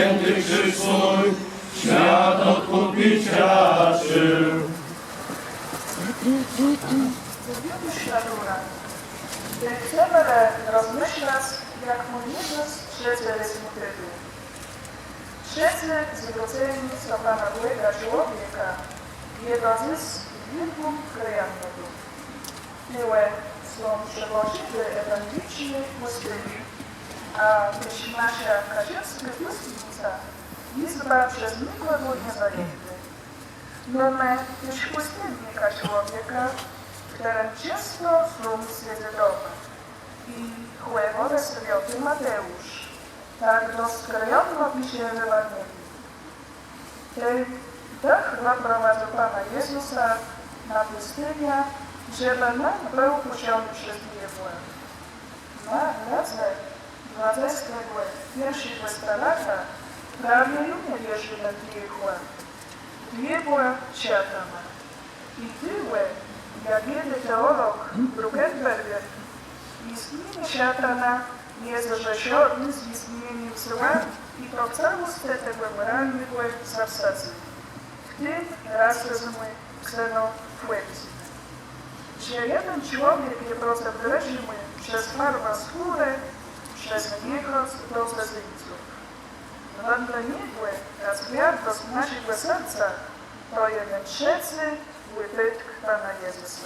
święty krzyż swój, świat odkupić raczył. Natura. Gdy chcemy rozmyślać, jak mój Jezus trzecie jest motywy. Trzecie zwrócenie co Pana Błega człowieka, jego zysk wielką krajanową. Były są przewoźnicy ewangeliczni pustyni, a myśl nasza pustynica izba zajęty. Mamy też pustynnika człowieka, w którym często są zwiedzone. I chłewo święty Mateusz, tak doskonale pisze w Ewangelii. Ten dach naprowadził Pana Jezusa na pustynię, żeby nam był puszczony przez diabła. Na latach 21 lata Ramieniu uwierzymy w piekła. Diabła siatana. I tyłe, jak jeden teolog, Brugenberger, istnienie siatana jest rzeziorny z istnieniem zła i to całostę tego moralnego zasady. W tym rasizmy ksenofuenzji. Że jeden człowiek jest rozdrężony przez farba skórę, przez niego do zezwyczów. Dla niego ta twardość naszego serca to jeden trzeci wybytk Pana Jezusa.